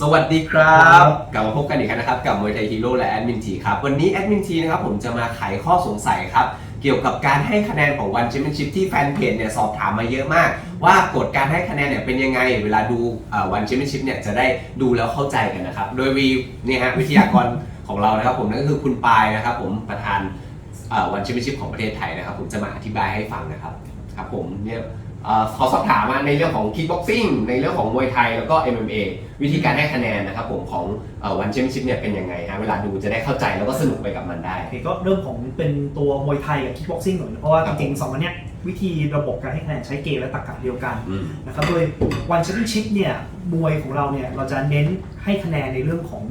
สวัสดีครับ กลับมาพบกันอีกครั้งนะครับกับมวยไทยฮีโร่และแอดมินทีครับ วันนี้แอดมินทีนะครับผมจะมาไขข้อสงสัยครับ เกี่ยวกับการให้คะแนนของวันแชมเปี้ยนชิพที่แฟนเพจเนี่ยสอบถามมาเยอะมาก ว่ากฎการให้คะแนนเนี่ยเป็นยังไง เวลาดูวันแชมเปี้ยนชิพเนี่ยจะได้ดูแล้วเข้าใจกันนะครับ โดยวีเนี่ยฮะวิทยากรของเรานะครับ ผมนั่นก็คือคุณปายนะครับ ผมประธานวันแชมเปี้ยนชิพของประเทศไทยนะครับ ผมจะมาอธิบายให้ฟังนะครับครับผมเนี่ย ขอสอบถามมาในเรื่องของคิกบ็อกซิ่งในเรื่องของมวยไทยแล้วก็ MMA วิธีการให้คะแนนนะครับผมของวันแชมเปี้ยนชิพเนี่ยเป็นยังไงฮะเวลาดูจะได้เข้าใจแล้วก็สนุกไปกับมันได้โอเคก็เรื่องของเป็นตัวมวยไทยกับคิกบ็อกซิ่งก่อนนะเพราะว่าครัจบริงๆสองอันเนี้ยวิธีระบบการให้คะแนนใช้เกณฑ์และตรรกะเดียวกันอืมนะครับโดยวันแชมเปี้ยนชิพเนี่ยมวยของเราเนี่ยเราจะเน้นให้คะแนนในเรื่องของ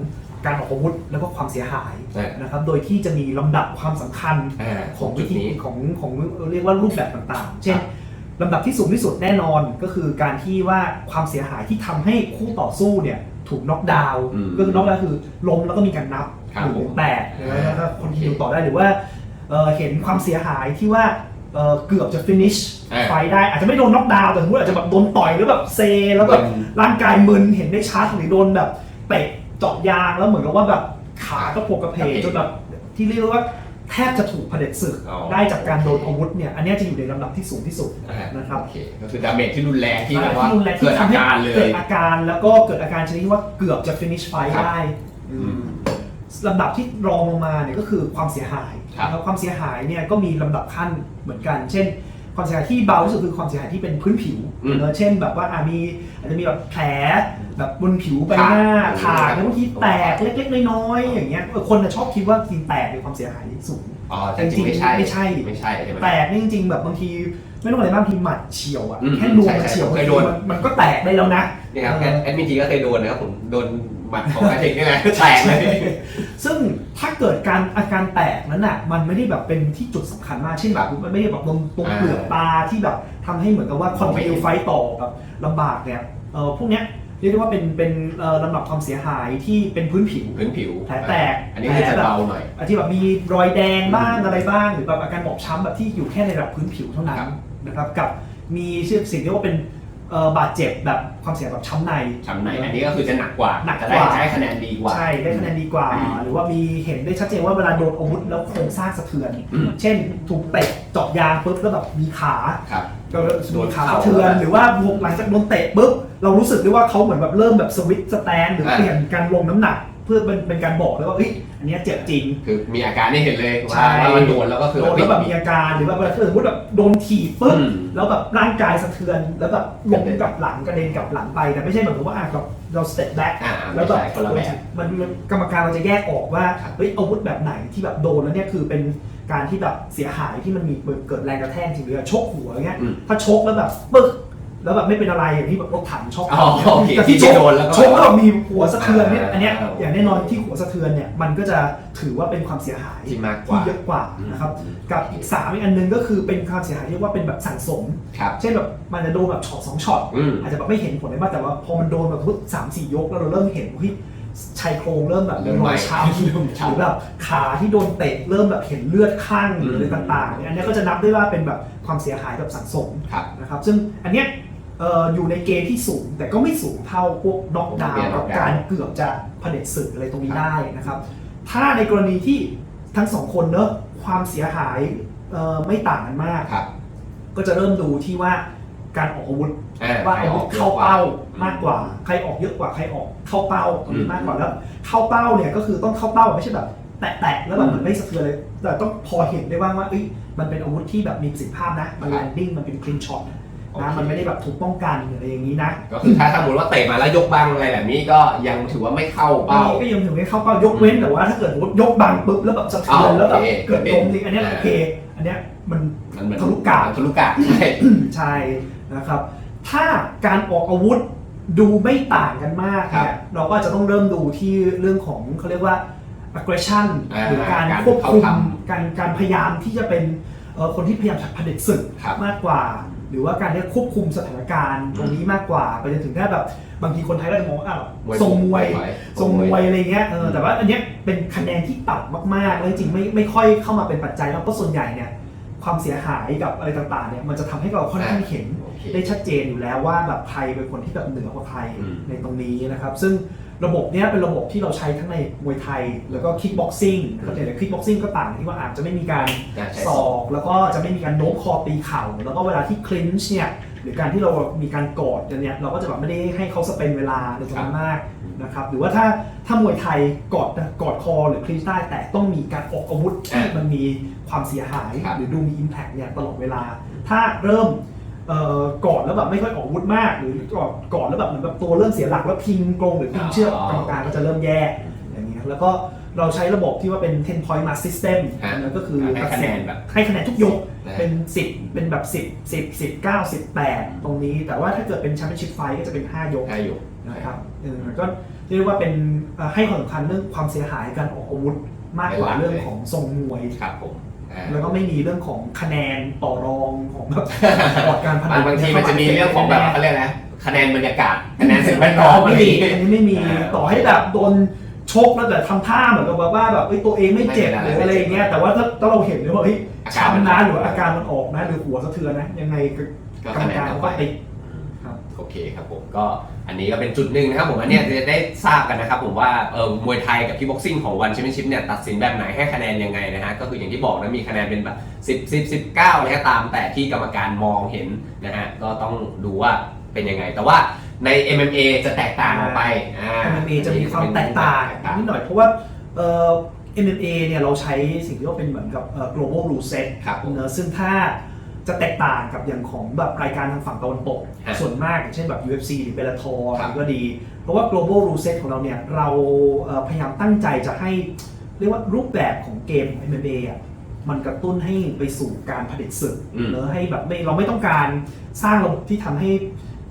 การออกอาวุธแล้วก็ความเสียหายใช่นะครับ โดยที่จะมีลำดับความสำคัญอ่าของจุวิดธีนี้ของของเรียกว่ารูปแบบต่างๆ เช่นครับ ลำดับที่สูงที่สุดแน่นอนก็คือการที่ว่าความเสียหายที่ทำให้คู่ต่อสู้เนี่ยถูกน็อกดาวน์อืมก็คือน็อกดาวน์คือล้มแล้วก็มีการนับครับหนึ่งผมถึงแปดแล้วก็คนที่โอเคอยู่ต่อได้หรือว่าเอ่อเห็นความเสียหายที่ว่าเอ่อเกือบจะ finish อ่าไฟได้ อาจจะไม่โดนน็อกดาวน์แต่สมมติอาจจะแบบโดนต่อยหรือแบบเซแล้วแบบเป็นร่างกายมึนเห็นได้ชัดหรือโดนแบบเตะเจาะยางแล้วเหมือนกับว่าแบบขากระโปกกระเพกจนแบบที่เรียกว่า แทบจะถูกเผด็จศึกอ๋อ ได้จากการโดนอาวุธเนี่ยอันเนี้ยจะอยู่ในลำดับที่สูงที่สุดนะครับโอเคก็คือดาเมจที่รุนแรงที่แบบที่ว่ารุนแรงที่เกิดอาทำให้การเลเกิย ดอาการแล้วก็เกิดอาการชนิดที่ว่าเกือบจะ finish fight ครับได้อืมลำดับที่รองลงมาเนี่ยก็คือความเสียหายครับ นะครับความเสียหายเนี่ยก็มีลำดับขั้นเหมือนกัน เช่น ความเสียหายที่เบาที่สุดคือความเสียหายที่เป็นพื้นผิวอืมเนอะเช่นแบบว่าอะมีอาจจะมีแบบแผลแบบบนผิวใบหน้าถากถากแล้วบางทีแตกเล็กๆน้อยๆอย่างเงี้ยเออคนน่ะชอบคิดว่าจริงแตกเป็นความเสียหายสูง อ๋อแต่จริงๆไม่ใช่ไม่ใช่ ไม่ใช่ใช่ไหม แตกนี่จริงๆ แบบบางทีไม่ต้องอะไรมากบางทีหมัดเฉียวอะอืมแค่รวมใช่มันใช่เฉียวผมเคยโดน มันมันก็แตกได้แล้วนะนี่ครับเออแอดมินทีก็เคยโดนนะครับผมโดน หมัดของอาเทคนี่แหละแตกเลยซึ่งถ้าเกิดการอาการแตกนั้นน่ะมันไม่ได้แบบเป็นที่จุดสำคัญมากเช่นแบบมันไม่ได้แบบตรงตรงอ่าเปลือกตาที่แบบทำให้เหมือนกับว่าคอนไม่ติเห็เนีนยไฟต่อแบบลำบากเนี่ยเออพวกเนี้ยเรียกได้ว่าเป็นเป็นเอ่อลำดับความเสียหายที่เป็นพื้นผิวพื้นผิวแผลแตกอันนี้คือจะเบาหน่อยอาที่แบบมีรอยแดงบ้างอะไรบ้างหรือแบบอาการบอบช้ำแบบที่อยู่แค่ในระดับพื้นผิวเท่านั้ครันบนะครับกับมีชื่อสิ่งที่เรียกว่าเป็น เอ่อบาดเจ็บแบบความเสียหายแบบช้ำในช้ำในอันนี้ก็คือจะหนักกว่าหนักจะกได้ว่าจะให้คะแนนดีกว่า ใช่ได้คะแนนดีกว่า อืม หรือว่ามีเห็นได้ชัดเจนว่าเวลาโดนอาวุธแล้วโครงสร้างสะเทือน อืมเช่นถูกเตะเจาะยางปุ๊บแล้วแบบมีขาครับ ก็โดนมีขาเข่าสะเทือนหรือว่าหลังจากโดนเตะปุ๊บเรารู้สึกได้ว่าเขาเหมือนแบบเริ่มแบบสวิตช์สแตนหรืออ่าเปลี่ยนการลงน้ำหนัก เพื่อเป็นเป็นการบอกเลยว่าเอ้ยอันเนี้ยเจ็บจริง คือมีอาการนี่เห็นเลยใช่ ว่าว่ามันโดนแล้วก็คือโดนแล้วแบบมีอาการหรือว่าเวลาถ้าสมมติแบบโดนถีบปุ๊บ อืม แล้วแบบร่างกายสะเทือนแล้วแบบลงกลับหลังกระเด็นกลับหลังไปแต่ไม่ใช่เหมือนกับว่าอะแบบเราสเต็ปแบ็กอ่าแล้ไม่วแบบใช่คนละแบบ มันมันกรรมการเราจะแยกออกว่าครับ เฮ้ยอาวุธแบบไหนที่แบบโดนแล้วเนี่ยคือเป็นการที่แบบเสียหายที่มันมีเกิดแรงกระแทกจริงหรือชกหัวอย่างเงี้ยอืม ถ้าชกแล้วแบบปึ๊ก แล้วแบบไม่เป็นอะไรอย่างที่แบบรถถังชกอ๋อโอเคแต่ที่ชที่กโดนแล้วก็ชกแล้วแบบมีหัวสะเทือนเนี่ยอ่าอันเนี้ยอ่า อย่างแน่นอนที่หัวสะเทือนเนี่ยมันก็จะถือว่าเป็นความเสียหาย ที่มากกว่า ที่เยอะกว่านะครับ อืม กับอีกสามอีกอันหนึงก็คือเป็นความเสียหายที่เรียกว่าเป็นแบบสั่งสม ครับ เช่นแบบมันจะโดนแบบช็อตสองช็อตอืม อาจจะแบบไม่เห็นผลได้มากแต่ว่าพอมันโดนแบบพุทสามสี่ยกแล้วเราเริ่มเห็นว่าเฮ้ยชายโครงเริ่มแบบเริ่มรไหม้อยช้ำเริ่มช้ำหรือแบบขาที่โดนเตะเริ่มแบบเห็นเลือดข้างหรืออะไรอืมต่างๆเนี่ยอันนี้ก็จะนับได้ว่าเป็นแบบความเสียหายแบบสังสมครับ นะครับ ซึ่งอันเนี้ย เอ่ออยู่ในเกณฑ์ที่สูง แต่ก็ไม่สูงเท่าพวกน็อกดาวเนี่ยน์ knockdown การเกือบจะเผด็จศึกอะไรตรงนี้ได้นะครับ ถ้าในกรณีที่ทั้งสองคนเนอะความเสียหายเอ่อไม่ต่างกันมาก ครับ ก็จะเริ่มดูที่ว่าการออกอาวุธอ่าว่าใครอาอวุอธกเยเข้าอะกว่าเป้ามากกว่า ใครออกเยอะกว่าใครออกเข้าเป้าตรงนี้มากกว่าแล้ว เข้าเป้าเนี่ยก็คือต้องเข้าเป้าไม่ใช่แบบแตะๆแล้วแบบมันไม่สะเทือนเลย แต่ต้องพอเห็นได้ว่าว่าเอ้ยมันเป็นอาวุธที่แบบมีประสิทธิภาพนะมันแลนดิ้งมันเป็นคลีนช็อต นะโอเคมันไม่ได้แบบถูกป้องกันหรืออะไรอย่างนี้นะก็คือถ้าสมมติว่าเตะมาแล้วยกบังอะไรแบบนี้ก็ยังถือว่าไม่เข้าเป้าเป้าก็ยังถึงไม่เข้าเป้ายกเว้นแต่ว่าถ้าเกิดสมมติยกบังปุ๊บแล้วแบบสะเทือนอ๋อแล้วแบบโอเคเกิดล้มจริงอันเนี้ยอ่าโอเคอันเนี้ยมันมันเหมือนทะลุกาดทะลุกาดใช่ใช่นะครับ ถ้าการออกอาวุธดูไม่ต่างกันมากครัเนี่ยบเราก็จะต้องเริ่มดูที่เรื่องของเขาเรียกว่า aggression อ่าหรือการการควบคุมเข้าทการการพยายามที่จะเป็นเอ่อ คนที่พยายามจะเผด็จศึกครับมากกว่า หรือว่าการที่ควบคุมสถานการณ์ตรงนี้มากกว่า ไปจนถึงแค่แบบบางทีคนไทยก็จะมองว่าอ้าวมวยทรงมวยมวยทรงมวยอะไรเงี้ยเอออืมแต่ว่าอันเนี้ยเป็นคะแนนที่ต่ำมากๆแล้วจริงๆไม่ไม่ค่อยเข้ามาเป็นปัจจัยแล้วเพราะส่วนใหญ่เนี่ยความเสียหายกับอะไรต่างๆเนี่ยมันจะทำให้เราค่อนข้างเห็นโอเคได้ชัดเจนอยู่แล้วว่าแบบใครเป็นคนที่แบบเหนือกว่าใครอืมในตรงนี้นะครับ ซึ่ง ระบบเนี้ยเป็นระบบที่เราใช้ทั้งในมวยไทย แล้วก็คิกบ็อกซิ่งก็แต่คิกบ็อกซิ่งก็ต่างที่ว่าอาจจะไม่มีการอ่าใช้ศศออก ก แล้วก็จะไม่มีการโน้มคอตีเข่า แล้วก็เวลาที่คลินช์เนี่ยหรือการที่เรามีการกอดกันเนี่ยเราก็จะแบบไม่ได้ให้เขาสเปนเวลาในตรงนั้นมากนะครับหรือว่าถ้าถ้ามวยไทยกอดกอดคอหรือคลินช์ได้แต่ต้องมีการออกอาวุธที่มันมีความเสียหาย ครับ หรือดูมี Impact เนี่ยตลอดเวลา ถ้าเริ่ม เอ่อกอดแล้วแบบไม่ค่อยออกอาวุธมาก หรือกอดกอดแล้วแบบเหมือนแบบตัวเริ่มเสียหลักแล้วพิงกรงหรือพิงเชือกกรรมการก็จะเริ่มแย่อย่างเงี้ยแล้วก็เราใช้ระบบที่ว่าเป็น 10 point mark system ฮะนั่นก็คือให้คะแนนแบบให้คะแนนทุกยกนะเป็น 10 เป็นแบบ 10 10 10 9 18 ตรงนี้ แต่ว่าถ้าเกิดเป็นแชมเปี้ยนชิพไฟก็จะเป็น 5 ยกให้อยู่นะครับเออก็เรียกว่าเป็นเอ่อให้ความสำคัญเรื่องความเสียหายการออกอาวุธมากกว่าเรื่องของทรงมวยครับผมอ่า แล้วก็ไม่มีเรื่องของคะแนนต่อรองของแบบบอร์ดการพนับางนบางทีมันจะมีเรื่องของแบบเขาเรียกนะคะแนนบรรยากาศคะแนนสิ่งแวดล้อมไม่ไม่มีมีอันนี้ไม่มีอ่าต่อให้แบบโดนชกแล้วแต่ทำท่าเหมือนกับว่าแบบเอ้ยตัวเองไม่เจ็บไม่หเป็นไรรืออะไรอย่างเงี้ยแต่ว่าถ้าถ้าเราเห็นเลยว่าเฮ้ยอาการมันช้ำนะหรือว่าอาการมันออกนะหรือหัวสะเทือนนะยังไงก็ก็กรรคะมแนนการเข้าเขาไปก็ติดครับ โอเคครับผมก็อันนี้ก็เป็นจุดหนึ่งนะครับผมอันเนี้ยจะได้ทราบกันนะครับผมว่าเออมวยไทยกับคิกบ็อกซิ่งของวันแชมเปี้ยนชิพเนี่ยตัดสินแบบไหนให้คะแนนยังไงนะฮะก็คืออย่างที่บอกนะมีคะแนนเป็นแบบ 10 10 19อะไรก็ตามแต่ที่กรรมการมองเห็นนะฮะก็ต้องดูว่าเป็นยังไง แต่ว่าใน MMA จะแตกต่างออกไปอ่า MMA จะมีความแตกต่างนิดหน่อยเพราะว่าเอ่อ MMA เนี่ยเราใช้สิ่งที่ว่าเป็นเหมือนกับเอ่อ global rule set ครับผมเนอะซึ่งถ้า จะแตกต่างกับอย่างของแบบรายการทางฝั่งตะวันตก ฮะส่วนมากอย่างเช่นแบบ UFC หรือ Bellator ครับ ก็ดี เพราะว่า global rule set ของเราเนี่ย เราเอ่อพยายามตั้งใจจะให้ เรียกว่ารูปแบบของเกมของ MMA อะมันกระตุ้นให้ไปสู่การผลิตศึกอืม เนอะให้แบบไม่เราไม่ต้องการสร้างระบบที่ทำให้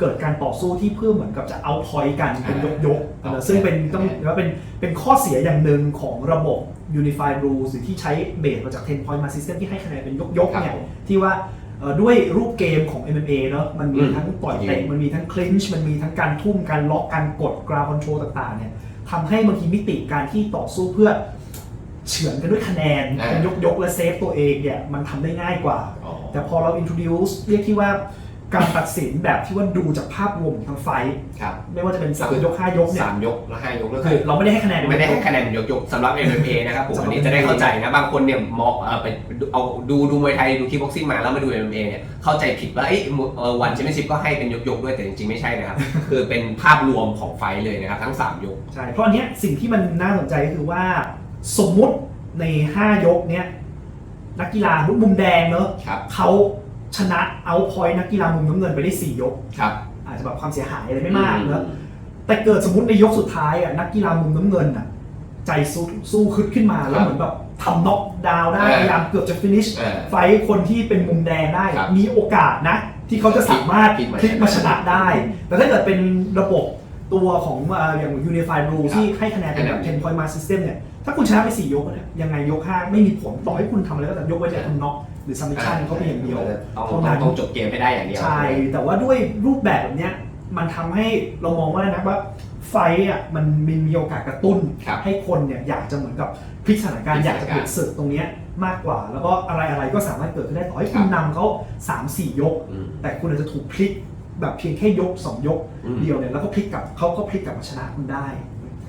เกิดการต่อสู้ที่เพื่อเหมือนกับจะเอาพอยต์กันเป็นยกยกๆอ่าเนอะซึ่งเป็นโอเคต้อง ถือว่าเป็นเป็นข้อเสียอย่างหนึ่งของระบบ Unified Rules หรือที่ใช้เบสมาจาก 10 point mark system ที่ให้คะแนนเป็นยกยกๆเนี่ยครับผมที่ว่าเอ่อ ด้วยรูปเกมของ MMA เนอะมันมีอืมทั้งต่อยจริเตะงมันมีทั้งคลินช์มันมีทั้งการทุ่มการล็อกการกดกราวคอนโทรลต่างๆเนี่ยทำให้บางทีมิติการที่ต่อสู้เพื่อเฉือนกันด้วยคะแนนอ่าเป็นยกยกๆและเซฟตัวเองเนี่ยมันทำได้ง่ายกว่าอ๋อแต่พอเรา introduce เรียกที่ว่า การตัดสินแบบที่ว่าดูจากภาพรวมของทั้งไฟท์ครับไม่ว่าจะเป็นสามก็คือยกห้ายกเนี่ยสามยกและห้ายกก็คืคืออเราไม่ได้ให้คะแนนไม่ได้ยให้กคะแนนยกๆสำหรับ MMA นะครับผมสำหรับอันนี้จะได้เข้าใจนะบางคนเนี่ยมองเออไปดูเอาดูดูมวยไทยดูคิกบ็อกซิ่งมาแล้วมาดู MMA เนี่ยเข้าใจผิดว่าเอ้ยเออวันแชมเปี้ยนชิพก็ให้เป็นยกๆด้วยแต่จริงๆไม่ใช่นะครับคือเป็นภาพรวมของไฟท์เลยนะครับทั้ง3ยก ใช่เพราะอันเนี้ยสิ่งที่มันน่าสนใจก็คือว่า สมมุติใน5ยกเนี้ยนักกีฬามุมแดงเนอะครับ เขา ชนะเอาพอยนักกีฬามุมน้ำเงินไปได้ 4 ยก ครับ อาจจะแบบความเสียหายอะไรไม่มากเนอะแต่เกิดสมมติในยกสุดท้ายอะนักกีฬามุมน้ำเงินอะใจสู้สู้ขึ้นขึ้นมาแล้วเหมือนแบบทำน็อกดาวน์ได้เออพยายามเกือบจะฟินิชเออไฟท์คนที่เป็นมุมแดงได้ ครับมีโอกาสนะ ที่เขาจะสามารถพลิกมาพลิกมาชนะได้ แต่ถ้าเกิดเป็นระบบตัวของเอ่ออย่าง Unified Rule ครับที่ให้คะแนนเป็นแบบคะแนน10 point mark system เนี่ยถ้าคุณชนะไป 4 ยกเนี่ยยังไงยก 5 ไม่มีผลต่อให้คุณทำอะไรก็แต่ยกไว้แต่คุณน็อก หรือ submission เขาเพียงอย่างเดียวต้องเท่าต้อนั้งนต้องจบเกมให้ได้อย่างเดียว ใช่ แต่ว่าด้วยรูปแบบแบบเนี้ยมันทำให้เรามองว่านะว่าไฟท์อะมันมีมีโอกาสกระตุ้นครับให้คนเนี่ยอยากจะเหมือนกับพลิกสถานการพลิณ์กอสยากถานจะการณ์เปิดศึกตรงเนี้ยมากกว่า แล้วก็อะไรอะไรก็สามารถเกิดขึ้นได้ต่อให้ครัคุบณนำเขา3 4 ยกอืมแต่คุณอาจจะถูกพลิกแบบเพียงแค่ยก 2 ยกอืมเดียวเนี่ยแล้วก็พลิกกลับเขาก็พลิกกลับมาชนะคุณได้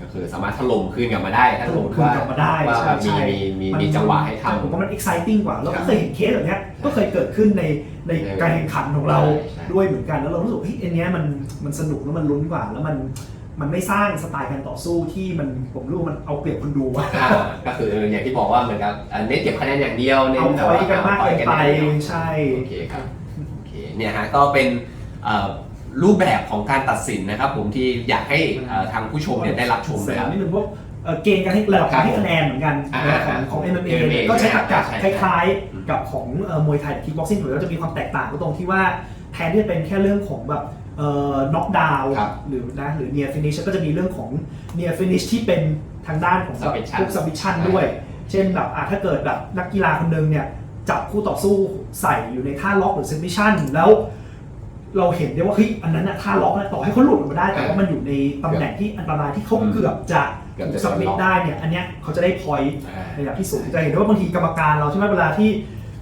ก็คือสามารถถล่มคืนกลับมาได้ถ้าถสมล่มมติคืนว่ากลับมาได้ว่าใช่มีใช่ มีมีนมีจังหวะให้ทำ ผมว่ามัน exciting กว่าแล้วครัก็บเคยเห็นเคสแบบเนี้ยก็เคยเกิดขึ้นในในใช่การแข่งขันของเราใช่ ด้วยเหมือนกันแล้วเรารู้สึกว่าเฮ้ยอันเนี้ยมันมันสนุกแล้วมันลุ้นกว่า แล้วมันมันไม่สร้างสไตล์การต่อสู้ที่มันผมรู้ว่ามันเอาเปรียบคนดูว่าอ่าก็คืออย่างที่บอกว่าเหมือนกับเอ่อเน้นเก็บคะแนนอย่างเดียวเน้นเอาพอยต์กันมากเกินไปอา point อย่างดียวใช่ โอเคครับโอเคเนี่ยฮะก็เป็นเอ่อ รูปแบบของการตัดสินนะครับ ผมที่อยากให้เอ่อทางผู้ชมเนี่ยได้รับชมเสรินะคมรับ นิดนึงพวกเอ่อเกณฑ์การให้ระดับการให้คะแนนเหมือนกันอ่าของของ MMA MMA เนี่ยก็ใช้ตรรกะใช่คใช่ล้ายอืม ๆ กับของเอ่อมวยไทยคิกบ็อกซิ่งหรือว่าจะมีความแตกต่างก็ตรงที่ว่าแทนที่จะเป็นแค่เรื่องของแบบเอ่อน็อกดาวครับหรือนะหรือ near finish ก็จะมีเรื่องของ near finish ที่เป็นทางด้านของแบบ Submission พวก submission ด้วย เช่นแบบอะถ้าเกิดแบบนักกีฬาคนหนึงเนี่ยจับคู่ต่อสู้ใส่อยู่ในท่าล็อกหรือ submission แล้ว เราเห็นได้ว่าเฮ้ยอันนั้นนะท่าล็อกนะต่อให้เขาหลุดออกมาได้ แต่ว่ามันอยู่ในตำแหน่งที่อันตรายที่เขาเกือบจะเกือบถูจะกสมิธได้เนี่ยอันเนี้ยเขาจะได้พอยต์อ่าในระดับที่สูงจะเห็นได้ว่าบางทีกรรมการเราใช่ไหมเวลาที่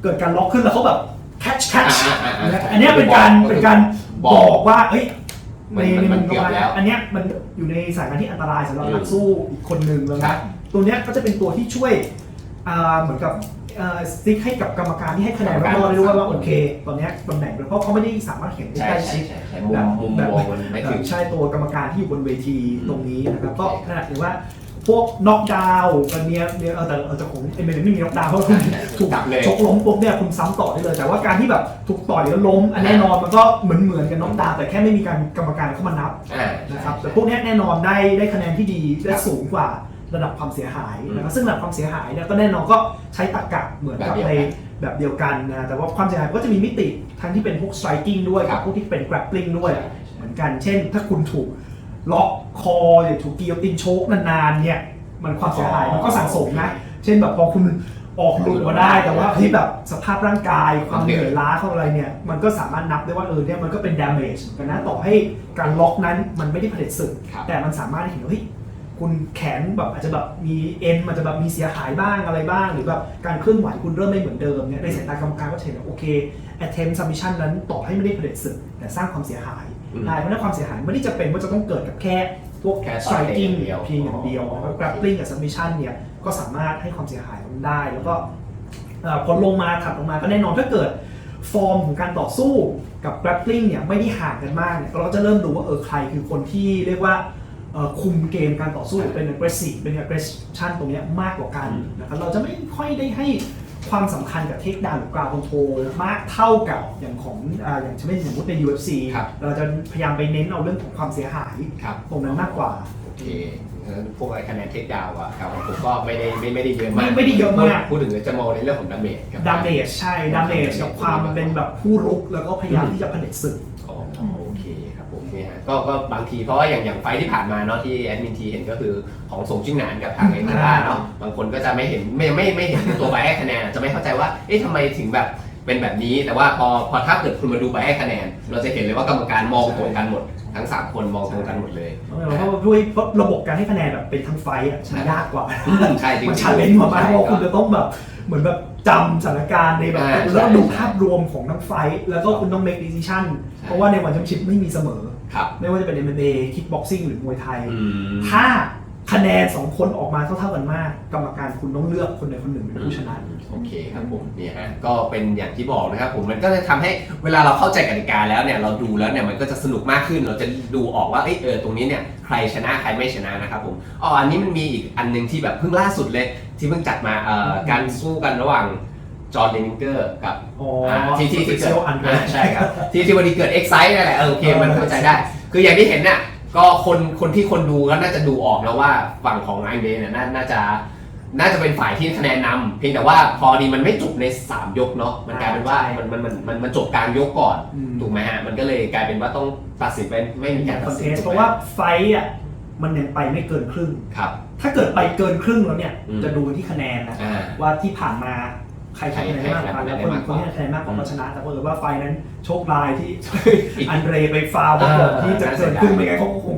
เกิดการล็อกขึ้นแล้วเขาแบบ catch catch อ่าอ่าอ่าอันเนี้ยเป็นการเป็นการบบออกกว่าเอ้ยมันในมันในมันมุมเกือบประมาณแล้วอันเนี้ยมันอยู่ในสายการที่อันตรายสำหรับอืมนักสู้อีกคนหนึ่งแล้วครันะบตัวเนี้ยก็จะเป็นตัวที่ช่วยอ่าเหมือนกับ สติ๊กให้กับกรรมการที่ให้คะแนนรอบๆได้ด้วยว่าโอเค ตอนเนี้ยตำแหน่งเพราะเขาไม่ได้สามารถเห็นได้ใช่ใกล้ใช่ชิดใช่ใช่มุมมุมมองมันไม่ถึงใช่ตัวกรรมการที่อยู่บนเวทีตรงนี้นะครับก็โอเคขนาดที่ว่าพวกน็อกดาวน์กันเนี้ยเนี่ยเออแต่เออแต่ของเอ็มเไม่มีน็อกดาวน์เพราะคุณใช่ใช่ถูกจับเลยชกล้มปุ๊บเนี่ยคุณซ้ำต่อได้เลย แต่ว่าการที่แบบถูกต่อยแล้วล้มอันแน่นอนมันก็เหมือนเหมือนกันน็อกดาวน์แต่แค่ไม่มีการกรรมการเข้ามานับอ่านะครับแต่พวกเนี้ยแน่นอนได้ได้คะแนนที่ดีและครับสูงกว่า ระดับความเสียหายนะครับอืมซึ่งระดับความเสียหายเนี่ยก็แน่นอนก็ใช้ตรรกะเหมือนกับแบบเดียวในกันแบบเดียวกันนะแต่ว่าความเสียหายก็จะมีมิติทั้งที่เป็นพวก striking ด้วยครักับบพวกที่เป็น grappling ด้วยใช่เหมือนกันเช่น ถ้าคุณถูกล็อกคอหรือถูกกีโยตินโชกนานๆเนี่ยมันความเสียหายมันก็สั่งสมนะ เช่นแบบพอคุณออกหลุดมาได้ แต่ว่าที่แบบสภาพร่างกายความเหนื่อยล้าของอะไรเนี่ย มันก็สามารถนับได้ว่าเออเนี่ยมันก็เป็น damage เหมือนกันนะต่อให้การล็อกนั้นมันไม่ได้ผลิตสึกครับแต่มันสามารถให้เห็นว่าเฮ้ย คุณแขนแบบอาจจะแบบมีเอ็นมันจะแบบมีเสียหายบ้างอะไรบ้าง หรือแบบการเคลื่อนไหวคุณเริ่มไม่เหมือนเดิมเนี่ยในสายตากรรมการก็จะเห็นว่าโอเค attempt submission นั้นต่อให้ไม่ได้ผลิตสึกแต่สร้างความเสียหายอืมได้เพราะฉะนั้นความเสียหายไม่ได้จะเป็นว่าจะต้องเกิดกับแค่พวกแค่ต่อย striking อย่างเดียวเพียงอย่างเดียวอ๋อแล้ว grappling กับ submission เนี่ยก็สามารถให้ความเสียหายมันได้ แล้วก็เอ่อพอลงมาถัดลงมาก็แน่นอนถ้าเกิดฟอร์มของการต่อสู้กับ grappling เนี่ยไม่ได้ห่างกันมากเนี่ยเราก็จะเริ่มดูว่าเออใครคือคนที่เรียกว่าเอ่อ คุมเกมการต่อสู้หรือเป็น aggressive เป็น aggression ตรงเนี้ยมากกว่ากันอืมนะครับเราจะไม่ค่อยได้ให้ความสำคัญกับเทคดาวหรือกราวคอนโทรลมากเท่ากับอย่างของอ่าอย่างเช่นสมมติใน UFC ครับเราจะพยายามไปเน้นเอาเรื่องของความเสียหายครับตรงนั้นมากกว่าโอเคงั้นพวกไอ้คะแนนเทคดาวน์อะครับผมก็ไม่ได้ไม่ไม่ได้เยอะมากไม่ไม่ได้เยอะมากพูดถึงจะมองในเรื่องของดาเมจกับดาเมจใช่ดาเมจกับความเป็นแบบผู้รุกแล้วก็พยายามที่จะผลิตศึกอ๋อโอเคครับผม เนี่ยฮะก็ก็บางทีเพราะว่าอย่างอย่างไฟล์ที่ผ่านมาเนาะที่แอดมินทีเห็นก็คือของส่งจิ้งหนานกับทางเอ็นด้าเนาะบางคนก็จะไม่เห็นไม่ไม่ไม่เห็นตัวใบให้คะแนนจะไม่เข้าใจว่าเอ๊ะทำไมถึงแบบเป็นแบบนี้แต่ว่าพอพอถ้าเกิดคุณมาดูใบให้คะแนน เราจะเห็นเลยว่ากรรมการมองตรงกันหมด ทั้งสามคนมองตรงกันหมดเลย เพราะว่าด้วยเพราะระบบการให้คะแนนแบบเป็นทั้งไฟต์อะมันยากกว่าใช่จริงๆมันชาเลนจ์กว่ามากเพราะว่าคุณใช่จะต้องแบบเหมือนแบบจำสถานการณ์ในแบบอ่าแล้วดูใช่ภาพรวมของทั้งไฟต์แล้วก็คุณต้อง make decision ใช่เพราะว่าในวันแชมเปี้ยนชิพไม่มีเสมอครับไม่ว่าจะเป็น MMA kickboxing หรือมวยไทยอืมถ้า คะแนนสองคนออกมาเท่าๆกันมาก กรรมการคุณต้องเลือกคนใดคนหนึ่งเป็นผู้ชนะ โอเคครับผมเนี่ยฮะก็เป็นอย่างที่บอกนะครับผมมันก็จะทำให้เวลาเราเข้าใจกติกาแล้วเนี่ยเราดูแล้วเนี่ยมันก็จะสนุกมากขึ้น เราจะดูออกว่าเอยเออตรงนี้เนี่ยใครชนะใครไม่ชนะนะครับผมอ๋ออันนี้มันมีอีกอันหนึงที่แบบเพิ่งล่าสุดเลย ที่เพิ่งจัดมาเอ่อการสู้กันระหว่างจอร์แดนนิงเกอร์กับ อ๋อาที่ที่ที่เกิด Fabrizio Andre อ่าใช่ครับ ที่ที่วันนี้เกิดเอ็กไซต์นั่นแหละเออโอเค มันเข้าใจได้ คืออย่างที่เห็นน่ะ ก็คนคนที่คนดูก็น่าจะดูออกแล้วว่าฝั่งของไอเดเนี่ยน่าน่าจะน่าจะเป็นฝ่ายที่คะแนนนำเพียงแต่ว่าพอดีมันไม่จบใน 3 ยกเนาะมันกลายเป็นว่าใช่มันมันมันมันมันจบกลางยกก่อนอืม ถูกไหมฮะมันก็เลยกลายเป็นว่าต้องตัดสินเป็นไม่มีการคตัอดนสิเทนสถูกเพไหมราะว่าไฟต์อะมันยังไปไม่เกินครึ่ง ครับ ถ้าเกิดไปเกินครึ่งแล้วเนี่ย อืม จะดูที่คะแนนนะ อ่า ว่าที่ผ่านมา ใครทำคะแนนได้มากกว่ากันแล้วคนคนที่คะแนนมากกว่าก็ชนะแต่ปรากว่าไฟนั้นโชคร้ายที่อันเดรไปฟาวล์ที่จะเกิดขึ้นไม่งั้นเขาก็คง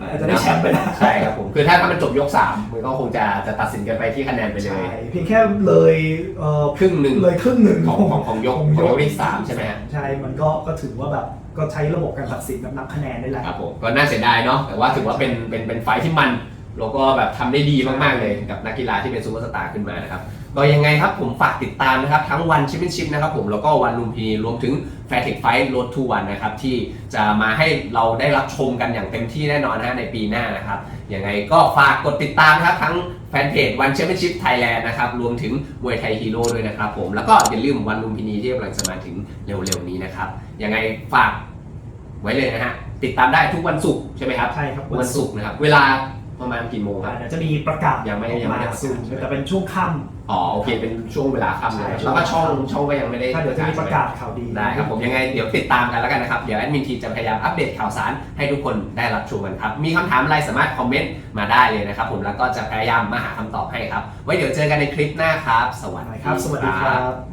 อาจจะได้แชมป์ไปแล้วใช่ครับผมคือถ้าถ้ามันจบยก3มันก็คงจะจะตัดสินกันไปที่คะแนนไปเลใช่ยเพียงแค่เลยเอ่อครึ่งหนึ่งเลยครึ่งหนึ่งของของของยกของยกที่สามใช่ไหมใช่มันก็ก็ถือว่าแบบก็ใช้ระบบการตัดสินแบบนับคะแนนได้แหละครับผมก็น่าเสียดายเนาะแต่ว่าถือว่าเป็นเป็นเป็นไฟที่มัน แล้วก็แบบทำได้ดีมากๆเลยกับนักกีฬาที่เป็นซูเปอร์สตาร์ขึ้นมานะครับก็ยังไงครับผมฝากติดตามนะครับทั้งวันแชมเปี้ยนชิพนะครับผมแล้วก็วันลุมพินีรวมถึงแฟร์เทคไฟท์โรดทูวันนะครับที่จะมาให้เราได้รับชมกันอย่างเต็มที่แน่นอนนะฮะในปีหน้านะครับยังไงก็ฝากกดติดตามนะครับทั้งแฟนเพจวันแชมเปี้ยนชิพไทยแลนด์นะครับรวมถึงมวยไทยฮีโร่ด้วยนะครับผมแล้วก็อย่าลืมวันลุมพินีที่กำลังจะมาถึงเร็วๆนี้นะครับยังไงฝากไว้เลยนะฮะติดตามได้ทุกวันศุกร์ใช่ไหมครับใช่ครับวันศุกร์นะครับเวลา ประมาณกี่โมงครับ เดี๋ยวจะมีประกาศยังไม่ยังไม่ได้ประกาศสูงแต่เป็นช่วงค่อ๋อโอเคเป็นช่วงเวลาค่ำเลยใช่ แล้วก็ช่องช่องก็ยังไม่ได้ำถ้าเดี๋ยวจะมีประกาศข่าวดี ได้ครับผมยังไงเดี๋ยวติดตามกันแล้วกันนะครับเดี๋ยวแอดมินทีจะพยายามอัปเดตข่าวสารให้ทุกคนได้รับชมกันครับมีคำถามอะไรสามารถคอมเมนต์มาได้เลยนะครับผมแล้วก็จะพยายามมาหาคำตอบให้ครับไว้เดี๋ยวเจอกันในคลิปหน้าครับ สวัสดี ครับ สวัสดีครับ